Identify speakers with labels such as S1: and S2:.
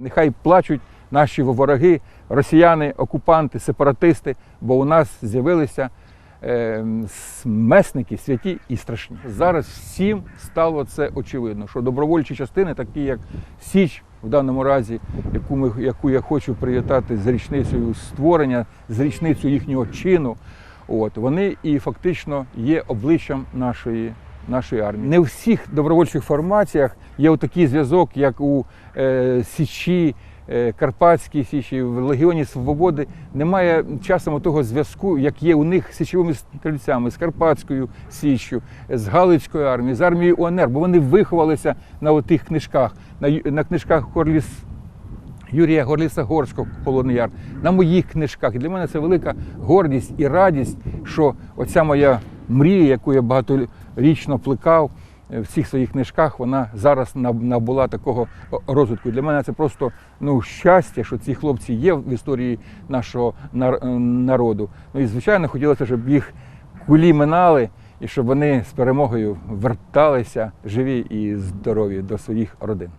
S1: Нехай плачуть наші вороги, росіяни, окупанти, сепаратисти, бо у нас з'явилися е, месники святі і страшні. Зараз всім стало це очевидно, що добровольчі частини, такі як Січ, в даному разі, яку, ми, яку я хочу привітати з річницею створення, з річницею їхнього чину, от, вони і фактично є обличчям нашої нашої армії. Не у всіх добровольчих формаціях є такий зв'язок, як у е, Січі, е, Карпатській Січі, в Легіоні Свободи. Немає часом того зв'язку, як є у них з січовими стрільцями, з Карпатською Січчю, з Галицькою армією, з армією УНР, бо вони виховалися на тих книжках, на, книжках Хорліс. Юрія Горліса Горського Холодний Яр на моїх книжках. І для мене це велика гордість і радість, що оця моя мрія, яку я багаторічно плекав е, в всіх своїх книжках, вона зараз наб- набула такого розвитку. Для мене це просто ну, щастя, що ці хлопці є в історії нашого е, народу. Ну і звичайно, хотілося, щоб їх кулі минали. І щоб вони з перемогою верталися живі і здорові до своїх родин.